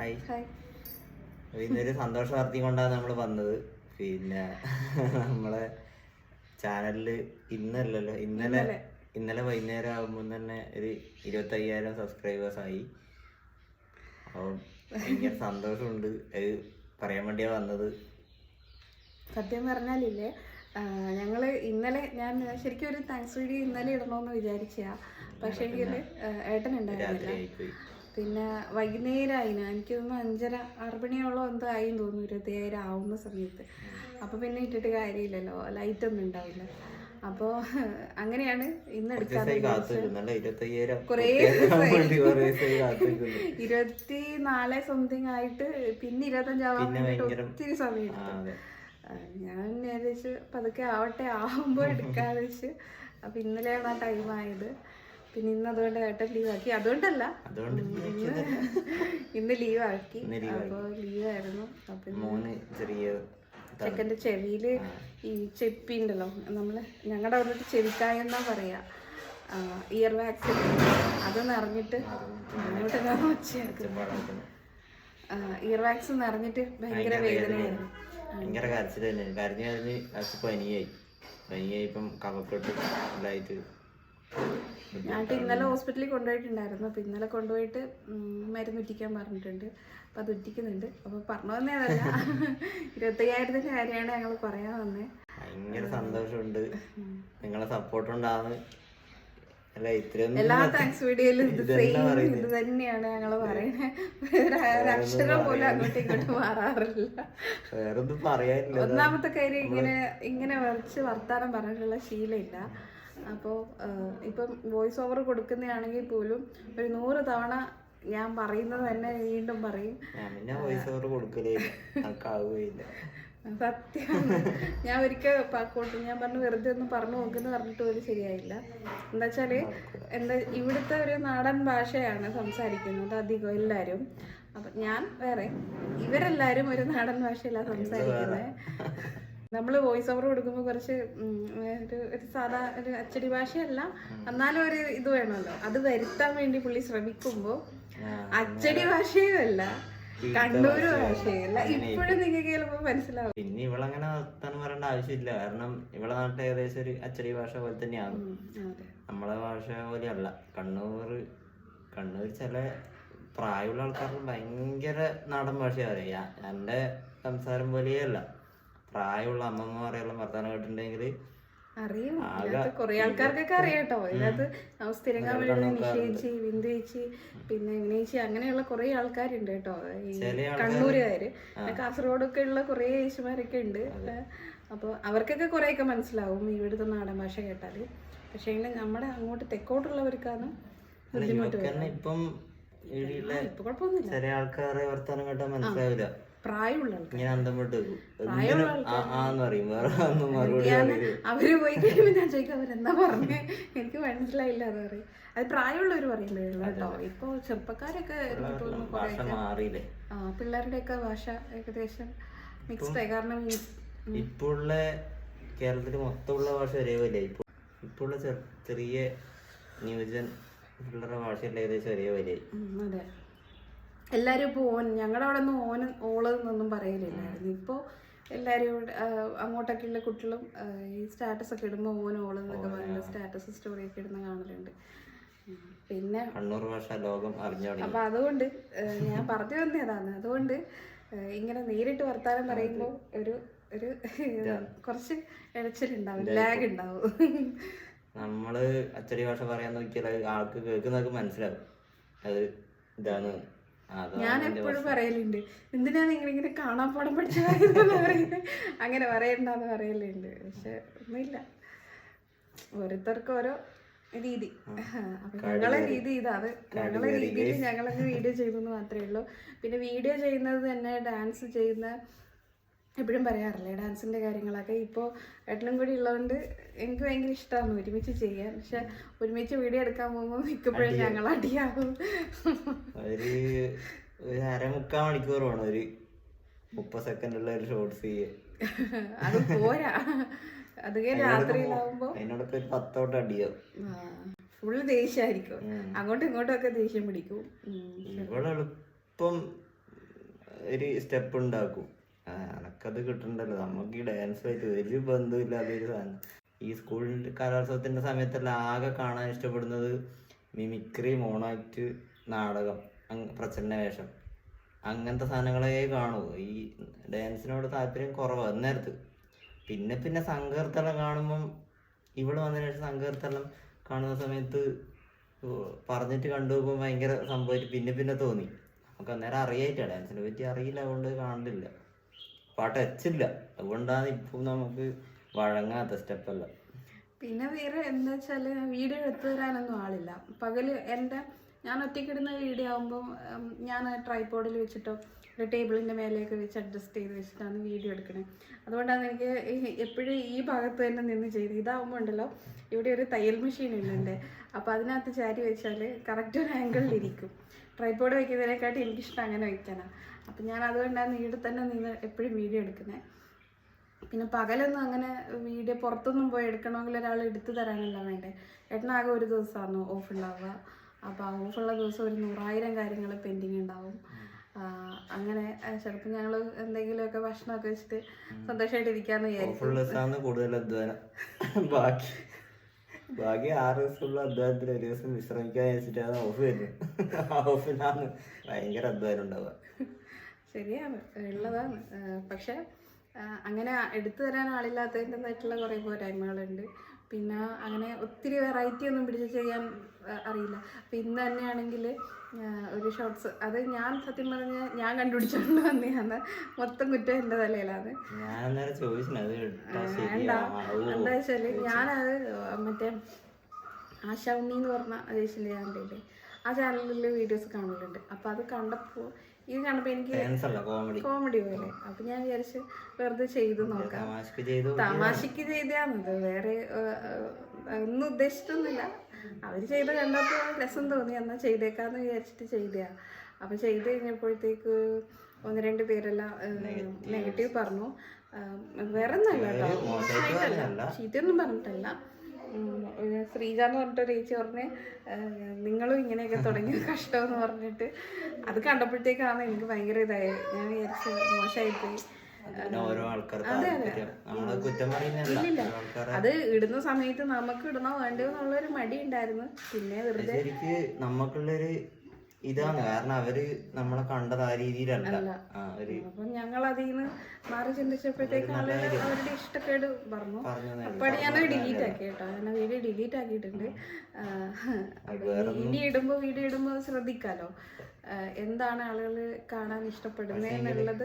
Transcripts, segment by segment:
Hi ഇന്നൊരു സന്തോഷ വാർത്തയും കൊണ്ടാണ് നമ്മൾ വന്നത്. പിന്നെ നമ്മളെ ചാനലിൽ ഇന്നല്ലല്ലോ ഇന്നലെ ഇന്നലെ. വൈകുന്നേരം ആകുമ്പോൾ തന്നെ ഒരു ഇരുപത്തി അയ്യായിരം സബ്സ്ക്രൈബേഴ്സ് ആയി. അപ്പം ഭയങ്കര സന്തോഷമുണ്ട്. അത് പറയാൻ വേണ്ടിയാ വന്നത്. സത്യം പറഞ്ഞാലില്ലേ ഞങ്ങൾ ഞങ്ങൾ ഇന്നലെ ഞാൻ ശരിക്കും ഒരു താങ്ക്സ് വീഡിയോ ഇന്നലെ ഇടണമെന്ന് വിചാരിച്ചാ പക്ഷേ എങ്കിൽ ഏട്ടൻ ഉണ്ടായിരുന്നില്ല പിന്നെ വൈകുന്നേരമായി എനിക്ക് തോന്നുന്നു അഞ്ചര ആറ് മണിയോളം എന്തോ ആയി തോന്നുന്നു ഇരുപത്തിയായിരം ആവുന്ന സമയത്ത്. അപ്പൊ പിന്നെ ഇട്ടിട്ട് കാര്യമില്ലല്ലോ. ലൈറ്റ് ഒന്നും ഉണ്ടാവില്ല. അപ്പോ അങ്ങനെയാണ് ഇന്ന് എടുക്കാൻ കുറേ ഇരുപത്തി നാല് സംതിങ് ആയിട്ട് പിന്നെ ഇരുപത്തഞ്ചാവാൻ ഒത്തിരി സമയം ഞാൻ ഏകദേശം പതുക്കെ ആവട്ടെ ആവുമ്പോൾ എടുക്കാന്ന് വെച്ച്. അപ്പൊ ഇന്നലെയാണ് ആ ടൈം ആയത്. പിന്നെ ഇന്ന് അതുകൊണ്ട് ഏട്ടൻ ലീവാക്കി അതുകൊണ്ടല്ല. അതുകൊണ്ട് ഇന്ന് ലീവ് ലീവാക്കി അപ്പോൾ ലീവായിരുന്നു അപ്പൊ മൂന്ന് മോന് ചെറിയ ചെക്കന്റെ ചെവിയിൽ ഈ ചെപ്പി ഉണ്ടല്ലോ. നമ്മൾ ഞങ്ങളുടെ അവിടെ ചെവിക്കായ എന്നാ പറയാ. ഇയർ വാക്സ് അത് നിറഞ്ഞിട്ട് അങ്ങോട്ട് ഇയർ വാക്സ് നിറഞ്ഞിട്ട് ഭയങ്കര വേദനയായിരുന്നു ഭയങ്കര കരച്ചിൽ തന്നെ. കരഞ്ഞു കരഞ്ഞ് പനിയായി. പനിയായി ഇപ്പം കഫക്കെട്ട് എല്ലായിട്ട് ഞാനിട്ട് ഇന്നലെ ഹോസ്പിറ്റലിൽ കൊണ്ടുപോയിട്ടുണ്ടായിരുന്നു. അപ്പൊ ഇന്നലെ കൊണ്ടുപോയിട്ട് മരുന്ന് ഉറ്റിക്കാൻ പറഞ്ഞിട്ടുണ്ട്. അപ്പൊ അത് ഉറ്റിക്കുന്നുണ്ട്. അപ്പൊ പറഞ്ഞു തന്നേതല്ല ഇരുപത്തയ്യായിരത്തിന്റെ കാര്യമാണ് ഞങ്ങൾ പറയാൻ വന്നേ. ഭയങ്കര സന്തോഷമുണ്ട്. നിങ്ങളെ സപ്പോർട്ട് ഉണ്ടാവുന്ന എല്ലാ താങ്ക്സ് വീഡിയോയിലും ഇത് ഇതെല്ലാം സെയിം ഇത് തന്നെയാണ് ഞങ്ങൾ പറയുന്നത് അക്ഷരം പോലും അങ്ങോട്ടും ഇങ്ങോട്ടും മാറാറില്ല. ഒന്നാമത്തെ കാര്യം ഇങ്ങനെ ഇങ്ങനെ വരച്ച് വർത്താനം പറഞ്ഞിട്ടുള്ള ശീലമില്ല. അപ്പോൾ ഇപ്പം വോയിസ് ഓവർ കൊടുക്കുന്നതാണെങ്കിൽ പോലും ഒരു നൂറ് തവണ ഞാൻ പറയുന്നത് തന്നെ വീണ്ടും പറയും. വോയിസ് ഓവർ കൊടുക്കലേ സത്യം ഞാൻ ഒരിക്കൽ പാക്കോട്ട് ഞാൻ പറഞ്ഞു വെറുതെ ഒന്ന് പറഞ്ഞു നോക്കുന്നു പറഞ്ഞിട്ട് പോലും ശരിയായില്ല. എന്താ വെച്ചാൽ എന്താ ഇവിടുത്തെ ഒരു നാടൻ ഭാഷയാണ് സംസാരിക്കുന്നത് അധികം എല്ലാവരും അപ്പൊ ഞാൻ വേറെ ഇവരെല്ലാരും ഒരു നാടൻ ഭാഷയിലാണ് സംസാരിക്കുന്നത്. നമ്മൾ വോയിസ് ഓവർ കൊടുക്കുമ്പോൾ കുറച്ച് ഒരു ഒരു സാധാ ഒരു അച്ചടി ഭാഷയല്ല. എന്നാലും ഒരു ഇത് വേണമല്ലോ. അത് വരുത്താൻ വേണ്ടി പുള്ളി ശ്രമിക്കുമ്പോൾ അച്ചടി ഭാഷയുമല്ല കണ്ണൂർ ഭാഷയല്ല. ഇപ്പോഴും നിങ്ങൾക്ക് ചിലപ്പോൾ മനസ്സിലാവും. പിന്നെ ഇവളങ്ങനെ വർത്താനം പറയേണ്ട ആവശ്യമില്ല. കാരണം ഇവളെ നാട്ടിൽ ഏകദേശം ഒരു അച്ചടി ഭാഷ പോലെ തന്നെയാണ്. നമ്മളെ ഭാഷ പോലെയല്ല കണ്ണൂർ കണ്ണൂർ ചില പ്രായമുള്ള ആൾക്കാർക്ക് ഭയങ്കര നാടൻ ഭാഷയാണ് എന്റെ സംസാരം പോലെയല്ല പ്രായമുള്ള അമ്മമ്മമാരെല്ലാം വർത്താനം കേട്ടിട്ടുണ്ടെങ്കിൽ അറിയും. ഇതിനകത്ത് കുറെ ആൾക്കാർക്കൊക്കെ അറിയാട്ടോ. ഇതിനകത്ത് സ്ഥിരങ്കാമഴി നിഷേധിച്ച് ബിന്ദുവേച്ചി പിന്നെ വിനയിച്ചി അങ്ങനെയുള്ള കുറെ ആൾക്കാരുണ്ട് കേട്ടോ. ഈ കണ്ണൂരുകാര്. കാസർഗോഡൊക്കെ ഉള്ള കുറെ യേശുമാരൊക്കെ ഉണ്ട്. അപ്പോൾ അവർക്കൊക്കെ കുറേയൊക്കെ മനസ്സിലാവും ഇവിടുത്തെ നാടൻ ഭാഷ കേട്ടാൽ. പക്ഷേ നമ്മുടെ അങ്ങോട്ട് തെക്കോട്ടുള്ളവർക്കാണ് ബുദ്ധിമുട്ട് ഇപ്പം ഇപ്പൊ കുഴപ്പമൊന്നുമില്ല. ചില ആൾക്കാരെ വർത്താനം കേട്ടാൽ മനസ്സിലാവില്ല. പ്രായമുള്ള ആൾക്കാർ. അവർ പോയി കഴിയുമ്പോൾ ഞാൻ ചോദിക്കും അവരെന്താ പറഞ്ഞേ? എനിക്ക് മനസ്സിലായില്ല എന്ന് പറയും. അത് പ്രായമുള്ളവർ പറയുമ്പോഴുള്ള കേട്ടോ. ഇപ്പൊ ചെറുപ്പക്കാരൊക്കെ പിള്ളേരുടെ ഒക്കെ ഭാഷ മാറിയില്ലേ? ആ പിള്ളേരുടെയൊക്കെ ഭാഷ ഏകദേശം മിക്സ്ഡ് ആയി. കാരണം ഇപ്പോഴുള്ള കേരളത്തിൽ മൊത്തമുള്ള ഭാഷ ഒരേപോലെ ഇപ്പൊ ഇപ്പോഴുള്ള ചെറിയ ന്യൂജൻ പിള്ളേരുടെ ഭാഷ ഏകദേശം ഒരേപോലെ അതെ. എല്ലാരും ഇപ്പൊ ഓൻ ഞങ്ങളുടെ അവിടെ ഒന്നും ഓന് ഓൾ എന്നൊന്നും പറയലില്ലായിരുന്നു. ഇപ്പൊ എല്ലാരും ഇവിടെ, ആ, അങ്ങോട്ടൊക്കെയുള്ള കുട്ടികളും ഈ സ്റ്റാറ്റസ് ഒക്കെ ഇടുമ്പോൾ ഓൻ ഓൾ എന്നൊക്കെ പറയുന്നത് സ്റ്റാറ്റസ് സ്റ്റോറി ഒക്കെ ഇടുന്ന കാണലുണ്ട്. പിന്നെ കണ്ണൂർ ഭാഷ ലോകം അപ്പൊ അതുകൊണ്ട് ഞാൻ പറഞ്ഞു വന്നതാണ് അതുകൊണ്ട് ഇങ്ങനെ നേരിട്ട് വർത്താനം പറയുമ്പോൾ ഒരു ഒരു കുറച്ച് ഇടച്ചിലുണ്ടാവും ലാഗ് ഉണ്ടാവും. നമ്മൾ അച്ചടി ഭാഷ പറയാൻ നോക്കിയാൽ ആൾക്ക് കേൾക്കുന്നവർക്ക് മനസ്സിലാവും. അത് ഇതാണ് ഞാൻ എപ്പോഴും പറയലുണ്ട് എന്തിനാ നിങ്ങൾ ഇങ്ങനെ കാണാൻ പാടം പഠിച്ചതായിരുന്നു പറയുന്നത് അങ്ങനെ പറയണ്ടെന്ന് പറയലുണ്ട്. പക്ഷെ ഒന്നുമില്ല. ഓരോരുത്തർക്കും ഓരോ രീതി. ഞങ്ങളെ രീതി ഇതാണ് ഞങ്ങളെ രീതിയിൽ ഞങ്ങളങ്ങ് വീഡിയോ ചെയ്തു മാത്രമേ ഉള്ളൂ. പിന്നെ വീഡിയോ ചെയ്യുന്നത് തന്നെ ഡാൻസ് ചെയ്യുന്ന എപ്പോഴും പറയാറില്ലേ ഡാൻസിന്റെ കാര്യങ്ങളൊക്കെ. ഇപ്പോൾ ഏട്ടനും കൂടി ഉള്ളതുകൊണ്ട് എനിക്ക് ഭയങ്കര ഇഷ്ടമാണ് ഒരുമിച്ച് ചെയ്യാൻ. പക്ഷെ ഒരുമിച്ച് വീഡിയോ എടുക്കാൻ പോകുമ്പോൾ മിക്കപ്പോഴും ഞങ്ങൾ അടിയാകും. ഒരു ഒരു അരമുക്കാൽ മണിക്കൂർ വേണം ഒരു മുപ്പത് സെക്കൻഡുള്ള ഒരു ഷോർട്സ് ചെയ്യാൻ അത് പോരാ. അത് രാത്രിയിലാവുമ്പോ അതിനോടൊക്കെ ഒരു പത്തോട്ട് അടിയോ ഫുള്ള് ദേഷ്യമായിരിക്കും അങ്ങോട്ടും ഇങ്ങോട്ടും ഒക്കെ ദേഷ്യം പിടിക്കും. ഇവിടെ എളുപ്പം ഒരു സ്റ്റെപ്പ് ഉണ്ടാക്കും. എനക്കത് കിട്ടണ്ടല്ലോ. നമുക്ക് ഈ ഡാൻസ് ആയിട്ട് ഒരു ബന്ധമില്ലാത്ത ഒരു സാധനം. ഈ സ്കൂളിന്റെ കലോത്സവത്തിന്റെ സമയത്തെല്ലാം ആകെ കാണാൻ ഇഷ്ടപ്പെടുന്നത് മിമിക്രി മോണാക്ട് നാടകം പ്രചരണ വേഷം അങ്ങനത്തെ സാധനങ്ങളെ കാണൂ. ഈ ഡാൻസിനോട് താല്പര്യം കുറവാണ് അന്നേരത്ത്. പിന്നെ പിന്നെ സങ്കീർത്തനം കാണുമ്പം ഇവിടെ വന്നതിന് ശേഷം സങ്കീർത്തനം കാണുന്ന സമയത്ത് പറഞ്ഞിട്ട് കണ്ടുപോകുമ്പോൾ ഭയങ്കര സംഭവമായിട്ട് പിന്നെ പിന്നെ തോന്നി. നമുക്ക് അന്നേരം അറിയായിട്ടാ ഡാൻസിനെ പറ്റി അറിയില്ല അതുകൊണ്ട് പാട്ട് ടച്ചില്ല അതുകൊണ്ടാണ് ഇപ്പം നമുക്ക് വഴങ്ങാത്ത സ്റ്റെപ്പല്ല പിന്നെ വേറെ എന്താ വെച്ചാൽ വീഡിയോ എടുത്തു തരാനൊന്നും ആളില്ല. പകൽ എന്റെ ഞാൻ ഒറ്റയ്ക്കിടുന്ന വീഡിയോ ആകുമ്പോൾ ഞാൻ ട്രൈപോഡിൽ വെച്ചിട്ടോ ഒരു ടേബിളിന്റെ മേലെയൊക്കെ വെച്ച് അഡ്ജസ്റ്റ് ചെയ്ത് വെച്ചിട്ടാണ് വീഡിയോ എടുക്കണേ. അതുകൊണ്ടാണ് എനിക്ക് എപ്പോഴും ഈ ഭാഗത്ത് തന്നെ നിന്ന് ചെയ്ത്. ഇതാവുമ്പോൾ ഉണ്ടല്ലോ ഇവിടെ ഒരു തയ്യൽ മെഷീൻ ഉണ്ട് എന്റെ അപ്പോൾ അതിനകത്ത് ചാരി വെച്ചാൽ കറക്റ്റ് ഒരു ആംഗിളിൽ ഇരിക്കും. ട്രൈപോഡ് വയ്ക്കുന്നതിനെക്കാട്ടി എനിക്കിഷ്ടം അങ്ങനെ വയ്ക്കാനാണ് അപ്പം ഞാൻ അതുകൊണ്ടാണ് ഇവിടെ തന്നെ നിന്ന് എപ്പോഴും വീഡിയോ എടുക്കുന്നത് പിന്നെ പകലൊന്നും അങ്ങനെ വീഡിയോ പുറത്തൊന്നും പോയി എടുക്കണമെങ്കിൽ ഒരാൾ എടുത്തു തരാനല്ല വേണ്ടേ. ഏട്ടനാകെ ഒരു ദിവസമാണ് ഓഫ് ഉണ്ടാവുക. അപ്പോൾ ആ ഓഫുള്ള ദിവസം ഒരു നൂറായിരം കാര്യങ്ങൾ പെൻഡിങ് ഉണ്ടാവും. അങ്ങനെ ചിലപ്പോൾ ഞങ്ങൾ എന്തെങ്കിലുമൊക്കെ ഭക്ഷണമൊക്കെ വെച്ചിട്ട് സന്തോഷമായിട്ട് ഇരിക്കാന്ന് വിചാരിക്കും കൂടുതൽ അധ്വാനം. ബാക്കി ബാക്കി ആറ് ദിവസമുള്ള അധ്വാനത്തിൽ ഒരു ദിവസം വിശ്രമിക്കാൻ വെച്ചിട്ടാണ് ഓഫ് വരുന്നത്. ഓഫിനാണ് ഭയങ്കര അധ്വാനം ഉണ്ടാവുക. ശരിയാണ്. ഉള്ളതാണ്. പക്ഷെ അങ്ങനെ എടുത്തു തരാൻ ആളില്ലാത്തതിന്റെതായിട്ടുള്ള കുറേ പോരായ്മകളുണ്ട്. പിന്നെ അങ്ങനെ ഒത്തിരി വെറൈറ്റി ഒന്നും പിടിച്ച് ചെയ്യാൻ അറിയില്ല. അപ്പം ഇന്ന് തന്നെയാണെങ്കിൽ ഒരു ഷോർട്സ് അത് ഞാൻ സത്യം പറഞ്ഞ ഞാൻ കണ്ടുപിടിച്ചോണ്ട് വന്നതാണ്. മൊത്തം കുറ്റം എന്റെ തലയിലാണ്. വേണ്ട. എന്താ വെച്ചാൽ ഞാനത് മറ്റേ ആശാ ഉണ്ണി എന്ന് പറഞ്ഞ ചേച്ചിന്റെ ചാനലില്ലേ ആ ചാനലിൽ വീഡിയോസ് കാണുന്നുണ്ട് അപ്പോൾ അത് കണ്ടപ്പോൾ ഇത് കണ്ടപ്പോൾ എനിക്ക് കോമഡി പോലെ അപ്പം ഞാൻ വിചാരിച്ച് വെറുതെ ചെയ്ത് നോക്കാം. തമാശക്ക് ചെയ്തു ചെയ്താന്നത് വേറെ ഒന്നും ഉദ്ദേശിച്ചിട്ടൊന്നുമില്ല. അവർ ചെയ്ത് കണ്ടപ്പോൾ രസം തോന്നി. എന്നാൽ ചെയ്തേക്കാന്ന് വിചാരിച്ചിട്ട് ചെയ്തയാ. അപ്പം ചെയ്ത് കഴിഞ്ഞപ്പോഴത്തേക്ക് ഒന്ന് രണ്ട് പേരെല്ലാം നെഗറ്റീവ് പറഞ്ഞു. വേറെ ഒന്നല്ല കേട്ടോ ചീത്തയൊന്നും പറഞ്ഞിട്ടല്ല. ശ്രീജ എന്ന് പറഞ്ഞിട്ട് ചേച്ചി പറഞ്ഞ് നിങ്ങളും ഇങ്ങനെയൊക്കെ തുടങ്ങിയ കഷ്ടമെന്ന് പറഞ്ഞിട്ട് അത് കണ്ടപ്പോഴത്തേക്കാണ് എനിക്ക് ഭയങ്കര ഇതായത് ഞാൻ വിചാരിച്ചു മോശമായിപ്പോയി. അത് ഇടുന്ന സമയത്ത് നമുക്ക് ഇടണോ വേണ്ടോ എന്നുള്ളൊരു മടി ഉണ്ടായിരുന്നു പിന്നെ വെറുതെ നമുക്കുള്ളൊരു ഇതാണ്. കാരണം അവർ നമ്മളെ കണ്ടത് ആ രീതിയിലല്ല. അപ്പം ഞങ്ങൾ അതിൽ നിന്ന് മാറി ചിന്തിച്ചപ്പോഴത്തേക്ക് ആളുകൾ അവരുടെ ഇഷ്ടക്കേട് പറഞ്ഞു. പറഞ്ഞു ഞാൻ ഡിലീറ്റ് ആക്കി കേട്ടോ. ഞാൻ വീഡിയോ ഡിലീറ്റ് ആക്കിയിട്ടുണ്ട്. അപ്പൊ ഇനി ഇടുമ്പോൾ വീഡിയോ ഇടുമ്പോ ശ്രദ്ധിക്കാലോ. എന്താണ് ആളുകൾ കാണാൻ ഇഷ്ടപ്പെടുന്നത് എന്നുള്ളത്?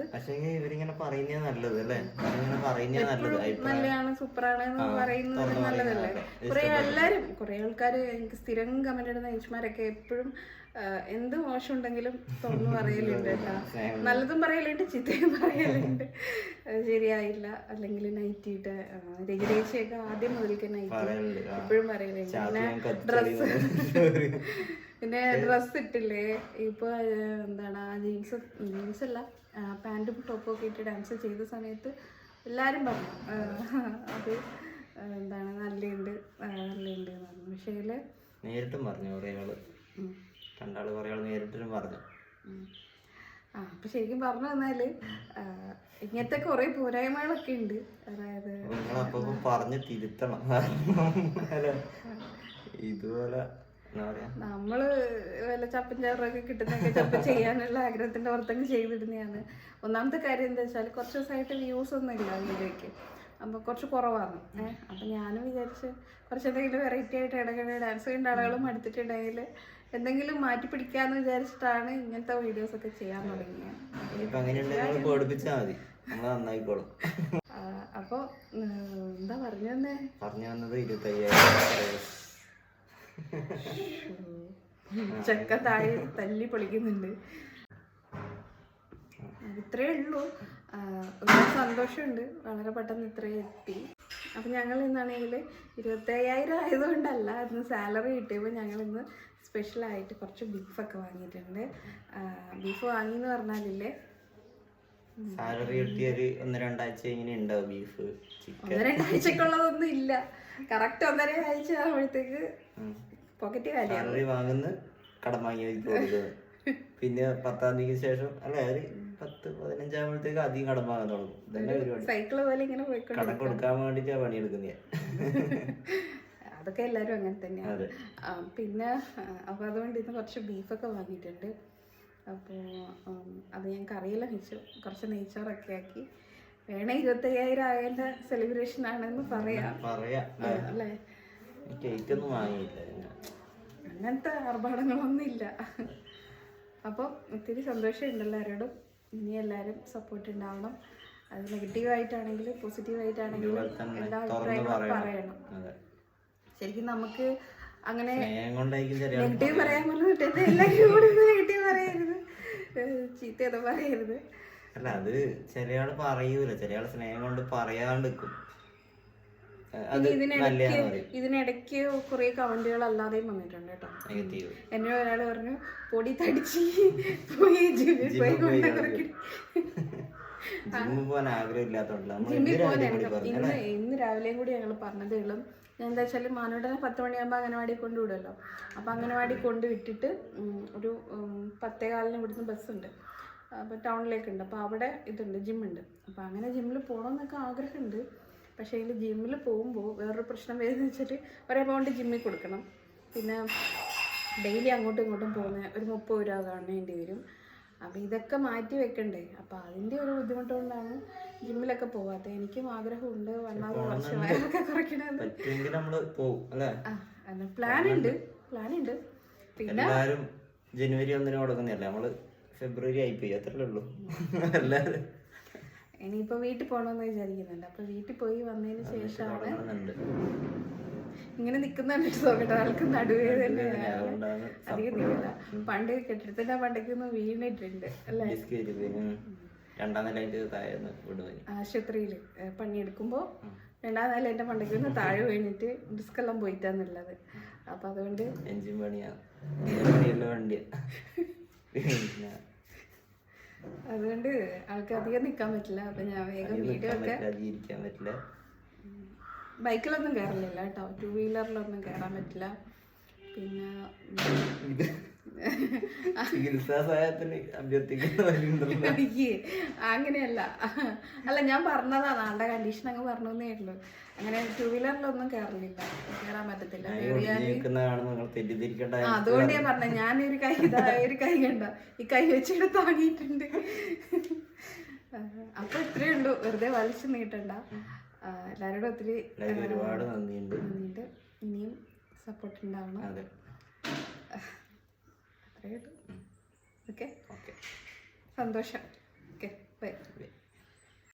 ഇവരിങ്ങനെ പറയുന്നേ നല്ലത് അല്ലേ? ഇങ്ങനെ പറയുന്നത് നല്ലത്. നല്ലതാണ് സൂപ്പറാണ് എന്ന് പറയുന്നത് നല്ലതല്ലേ? കുറെ എല്ലാരും കുറെ ആൾക്കാർ എനിക്ക് സ്ഥിരം കമന്റ് ഇടുന്ന ചേച്ചിമാരൊക്കെ എപ്പോഴും എന്ത് മോശം ഉണ്ടെങ്കിലും തുറന്നു പറയലുണ്ട് നല്ലതും പറയലുണ്ട് ചിത്രയും പറയലുണ്ട്. ശരിയായില്ല. അല്ലെങ്കിൽ നൈറ്റിയിട്ട് ഇട്ട് രജനേശിയൊക്കെ ആദ്യം മുതൽക്ക് നൈറ്റി എപ്പോഴും പറയലുണ്ട് പിന്നെ ഡ്രസ് ഡ്രസ്സ് പിന്നെ ഡ്രസ് ഇട്ടില്ലേ? ഇപ്പൊ എന്താണ് ജീൻസ് ജീൻസ് അല്ല പാന്റും ടോപ്പും ഒക്കെ ഇട്ട് ഡാൻസ് ചെയ്ത സമയത്ത് എല്ലാരും പറഞ്ഞു അത് എന്താണ് നല്ലുണ്ട് നല്ലുണ്ട് എന്ന് പറഞ്ഞു. പക്ഷേ നേരിട്ടും പറഞ്ഞു കുറേ രണ്ടാൾ കുറേ ആൾ നേരിട്ടും പറഞ്ഞു. ആ അപ്പൊ ശരിക്കും പറഞ്ഞു വന്നാൽ ഇങ്ങനത്തെ കുറെ പോരായ്മകളൊക്കെ ഉണ്ട്. അതായത് പറഞ്ഞു തിരുത്തണം. ഇതുപോലെ നമ്മൾ വല്ല ചപ്പൻ ചാറൊക്കെ കിട്ടുന്നൊക്കെ ചപ്പ ചെയ്യാനുള്ള ആഗ്രഹത്തിന്റെ പുറത്തങ്ങ് ചെയ്തിടുന്നതാണ്. ഒന്നാമത്തെ കാര്യം എന്താ വെച്ചാൽ കുറച്ച് ദിവസമായിട്ട് വ്യൂസ് ഒന്നും ഇല്ല വീഡിയോയ്ക്ക് അപ്പോൾ കുറച്ച് കുറവാണ്. ഏഹ് അപ്പം ഞാനും വിചാരിച്ച് കുറച്ച് എന്തെങ്കിലും വെറൈറ്റി ആയിട്ട് ഇടയ്ക്കിടെ ഡാൻസ് കണ്ട ആളുകളും അടുത്തിട്ടുണ്ടെങ്കിൽ എന്തെങ്കിലും മാറ്റി പിടിക്കാന്ന് വിചാരിച്ചിട്ടാണ് ഇങ്ങനത്തെ വീഡിയോസ് ഒക്കെ ചെയ്യാൻ തുടങ്ങിയത് അപ്പൊ അങ്ങനെയുണ്ടെങ്കിൽ പേടിപ്പിച്ചാൽ മതി. നമ്മൾ നന്നായിക്കോളും. എന്താ പറഞ്ഞു തന്നെ പറഞ്ഞു വന്നത് ചക്ക ചെക്ക താഴെ തല്ലി പൊളിക്കുന്നുണ്ട്. ഇത്രേ ഉള്ളൂ. ഒരുപാട് സന്തോഷമുണ്ട്. വളരെ പെട്ടെന്ന് ഇത്രയും എത്തി. അപ്പം ഞങ്ങൾ ഇന്നാണെങ്കിൽ ഇരുപത്തയ്യായിരം ആയതുകൊണ്ടല്ല ഇന്ന് സാലറി കിട്ടിയപ്പോൾ ഞങ്ങൾ ഇന്ന് സ്പെഷ്യലായിട്ട് കുറച്ച് ബീഫൊക്കെ വാങ്ങിയിട്ടുണ്ട്. ബീഫ് വാങ്ങി എന്ന് പറഞ്ഞാലില്ലേ സാലറി കിട്ടിയൊരു ഒന്ന് രണ്ടാഴ്ച ഇങ്ങനെ ഉണ്ടാവും ബീഫ് ഒന്ന് രണ്ടാഴ്ചക്കുള്ളതൊന്നും ഇല്ല. കറക്റ്റ് ഒന്നര ആഴ്ച ആകുമ്പോഴത്തേക്ക് പോക്കറ്റ് സാലറി വാങ്ങുന്ന കടം വാങ്ങി കൊടുക്കുന്നത് പിന്നെ പത്താം തീയതിക്ക് ശേഷം അല്ല ഒരു പത്ത് പതിനഞ്ചാകുമ്പോഴത്തേക്ക് അധികം കടം വാങ്ങാൻ തുടങ്ങും. ഇതന്നെ പരിപാടി. സൈക്കിൾ പോലെ ഇങ്ങനെ കടം കൊടുക്കാൻ വേണ്ടിട്ടാ പണിയെടുക്കുന്നത് ഞാൻ അതൊക്കെ എല്ലാവരും അങ്ങനെ തന്നെയാണ്. പിന്നെ അപ്പോൾ അതുകൊണ്ട് ഇന്ന് കുറച്ച് ബീഫൊക്കെ വാങ്ങിയിട്ടുണ്ട്. അപ്പോൾ അത് ഞാൻ കറിയെല്ലാം വെച്ചു. കുറച്ച് നെയ്ച്ചോറൊക്കെ ആക്കി. വേണേ ഇരുപത്തയ്യായിരം ആയതിന്റെ സെലിബ്രേഷൻ ആണെന്ന് പറയാം. അല്ലേ? കേക്ക് ഒന്നും വാങ്ങിയില്ല അങ്ങനത്തെ ആർഭാടങ്ങളൊന്നും ഇല്ല അപ്പോൾ ഒത്തിരി സന്തോഷമുണ്ട് എല്ലാവരോടും ഇനി എല്ലാവരും സപ്പോർട്ട് ഉണ്ടാവണം. അത് നെഗറ്റീവായിട്ടാണെങ്കിലും പോസിറ്റീവായിട്ടാണെങ്കിലും പോസിറ്റീവ് ആയിട്ടാണെങ്കിലും എല്ലാ അഭിപ്രായങ്ങളും പറയണം. ശരിക്കും നമുക്ക് അങ്ങനെ ചെറിയ നെഗറ്റീവ് പറയാൻ എന്നെ എല്ലാവരും കൂടെ നെഗറ്റീവ് പറയരുത്. ചീത്തയൊന്നും പറയരുത്. അല്ല അത് ചില ആൾ പറയൂല. ചില ആൾ സ്നേഹം കൊണ്ട് പറയാണ്ട് ഇതിനിടയ്ക്ക് ഇതിനിടയ്ക്ക് കുറേ കമന്റുകൾ അല്ലാതെയും വന്നിട്ടുണ്ട് കേട്ടോ. എന്നെ എന്നോട് ഒരാൾ പറഞ്ഞു പൊടി തടിച്ച് പോയി ജിമ്മിൽ പോയി കൊണ്ട് ജിമ്മിൽ പോകാൻ ആഗ്രഹം ഇല്ലാത്തോണ്ടല്ല നമ്മൾ ജിമ്മിൽ എന്തിനാ പോകാൻ ഇന്ന് ഇന്ന് രാവിലെയും കൂടി ഞങ്ങൾ പറഞ്ഞതേ ഉള്ളൂ ഞാൻ എന്താ വെച്ചാൽ മാനോടനെ പത്ത് മണിയാകുമ്പോൾ അംഗനവാടി കൊണ്ടുവിടുമല്ലോ അപ്പോൾ അംഗനവാടി കൊണ്ടുവിട്ടിട്ട് ഒരു പത്തേ കാലിന് ഇവിടുന്ന് ബസ്സുണ്ട്. അപ്പോൾ ടൗണിലേക്കുണ്ട്. അപ്പോൾ അവിടെ ഇതുണ്ട് ജിമ്മുണ്ട്. അപ്പോൾ അങ്ങനെ ജിമ്മിൽ പോകണം പോകണമെന്നൊക്കെ ആഗ്രഹമുണ്ട്. പക്ഷേ ഇതിൽ ജിമ്മിൽ പോകുമ്പോൾ വേറൊരു പ്രശ്നം വരുന്നത് വെച്ചിട്ട് ഒരു എമൗണ്ട് ജിമ്മിൽ കൊടുക്കണം. പിന്നെ ഡെയിലി അങ്ങോട്ടും ഇങ്ങോട്ടും പോകുന്ന ഒരു മുപ്പത് രൂപ കാണേണ്ടി വരും. അപ്പോൾ ഇതൊക്കെ മാറ്റി വെക്കണ്ടേ? അപ്പോൾ അതിന്റെ ഒരു ബുദ്ധിമുട്ട് കൊണ്ടാണ് ജിമ്മിലൊക്കെ പോവാത്തത് എനിക്കും ആഗ്രഹമുണ്ട് വണ്ണാവ് വർഷമായൊക്കെ കുറയ്ക്കണമെന്ന് പ്ലാൻ ഉണ്ട് പ്ലാൻ ഉണ്ട് പിന്നെ ജനുവരി ഒന്നിന് കൊടുക്കുന്നില്ല നമ്മൾ ഫെബ്രുവരി ആയി പോയി അത്രേ ഉള്ളൂ. എല്ലാരും ഇനിയിപ്പോൾ വീട്ടിൽ പോകണമെന്ന് വിചാരിക്കുന്നുണ്ട്. അപ്പൊ വീട്ടിൽ പോയി വന്നതിന് ശേഷമാണ് ഇങ്ങനെ കണ്ടിട്ട് നോക്കട്ടെ ആൾക്ക് നടുവേ തന്നെ അധികം നീങ്ങില്ല പണ്ട് കെട്ടിടത്തിന്റെ പണ്ടൊക്കെ വീണിട്ടുണ്ട് അല്ലേ? രണ്ടാം നില എന്റെ താഴെ ഒന്ന് ആശുപത്രിയിൽ പണിയെടുക്കുമ്പോൾ രണ്ടാം നില എന്റെ മണ്ടയ്ക്ക് നിന്ന് താഴെ വീണിട്ട് ഡിസ്ക് എല്ലാം പോയിട്ടാന്നുള്ളത്. അപ്പം അതുകൊണ്ട് എഞ്ചിൻ പണിയാ. പണിയുള്ള അതുകൊണ്ട് ആൾക്ക് അധികം നിൽക്കാൻ പറ്റില്ല. അപ്പം ഞാൻ വേഗം വീഡിയോ ഒക്കെ പറ്റില്ല ബൈക്കിലൊന്നും കയറലില്ല കേട്ടോ. ടു വീലറിലൊന്നും കയറാൻ പറ്റില്ല. പിന്നെ ചികിത്സാ സഹായത്തിന് അങ്ങനെയല്ല. അല്ല ഞാൻ പറഞ്ഞതാണ് ആളുടെ കണ്ടീഷൻ അങ്ങ് പറഞ്ഞേ ഉള്ളൂ. അങ്ങനെ ടു വീലറിലൊന്നും കയറില്ല കയറാൻ പറ്റത്തില്ല. അതുകൊണ്ട് ഞാൻ പറഞ്ഞ ഞാനൊരു കൈ ഇതാ ഒരു കൈ കണ്ട. ഈ കൈ വെച്ചിട്ട് താങ്ങിയിട്ടുണ്ട്. അപ്പൊ ഇത്രയേ ഉള്ളൂ. വെറുതെ വലിച്ചു നീട്ടണ്ട. എല്ലാവരോടും ഒത്തിരി ഒരുപാട് നന്ദിയുണ്ട്. നന്ദിയുണ്ട്. ഇനിയും സപ്പോർട്ട് ഉണ്ടാവണം. അതെ. ഉള്ളൂ. ഓക്കെ ഓക്കെ സന്തോഷം. Okay bye bye